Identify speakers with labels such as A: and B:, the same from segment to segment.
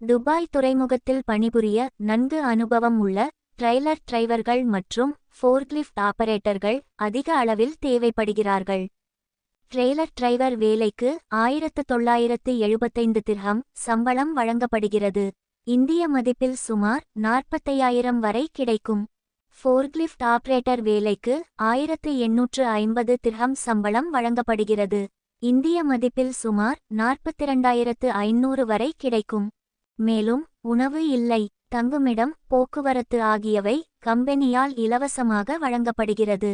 A: Dubai துறைமுகத்தில் பணிபுரிய நன்கு அனுபவம் உள்ள ட்ரெய்லர் டிரைவர்கள் மற்றும் ஃபோர்க்லிஃப்ட் ஆபரேட்டர்கள் அதிக அளவில் தேவைப்படுகிறார்கள். ட்ரெய்லர் டிரைவர் வேலைக்கு ஆயிரத்து தொள்ளாயிரத்து எழுபத்தைந்து திர்ஹம் சம்பளம் வழங்கப்படுகிறது. இந்திய மதிப்பில் சுமார் நாற்பத்தையாயிரம் வரை கிடைக்கும். ஃபோர்க்லிஃப்ட் ஆபரேட்டர் வேலைக்கு ஆயிரத்து எண்ணூற்று ஐம்பது திர்ஹம் சம்பளம் வழங்கப்படுகிறது. இந்திய மதிப்பில் சுமார் நாற்பத்திரண்டாயிரத்து ஐநூறு வரை கிடைக்கும். மேலும் உணவு இல்லை தங்குமிடம் போக்குவரத்து ஆகியவை கம்பெனியால் இலவசமாக வழங்கப்படுகிறது.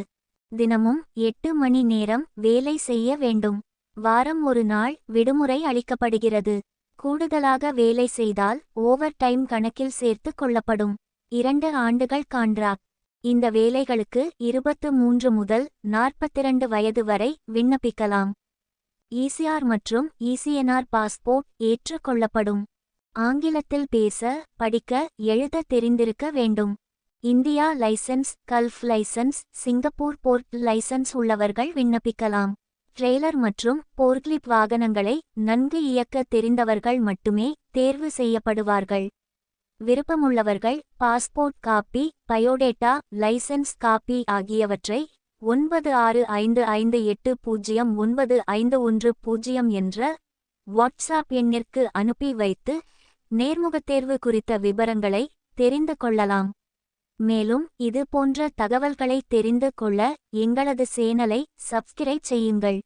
A: தினமும் எட்டு மணி நேரம் வேலை செய்ய வேண்டும். வாரம் ஒரு நாள் விடுமுறை அளிக்கப்படுகிறது. கூடுதலாக வேலை செய்தால் ஓவர் டைம் கணக்கில் சேர்த்து கொள்ளப்படும். இரண்டு ஆண்டுகள் காண்ட்ராக் இந்த வேலைகளுக்கு இருபத்து மூன்று முதல் நாற்பத்திரண்டு வயது வரை விண்ணப்பிக்கலாம். ஈசிஆர் மற்றும் ஈசிஎன்ஆர் பாஸ்போர்ட் ஏற்றுக்கொள்ளப்படும் ஆங்கிலத்தில் பேச படிக்க எழுத தெரிந்திருக்க வேண்டும். India licence Gulf licence Singapore port licence உள்ளவர்கள் விண்ணப்பிக்கலாம். ட்ரெய்லர் மற்றும் போர்க்லிப் வாகனங்களை நன்கு இயக்க தெரிந்தவர்கள் மட்டுமே தேர்வு செய்யப்படுவார்கள். விருப்பமுள்ளவர்கள் passport copy biodata licence copy ஆகியவற்றை ஒன்பது ஆறு ஐந்து ஐந்து எட்டு பூஜ்ஜியம் ஒன்பது ஐந்து ஒன்று பூஜ்ஜியம் என்ற வாட்ஸ்ஆப் எண்ணிற்கு அனுப்பி வைத்து நேர்முகத் தேர்வு குறித்த விபரங்களை தெரிந்து கொள்ளலாம். மேலும் இது போன்ற தகவல்களை தெரிந்து கொள்ள எங்களது சேனலை சப்ஸ்கிரைப் செய்யுங்கள்.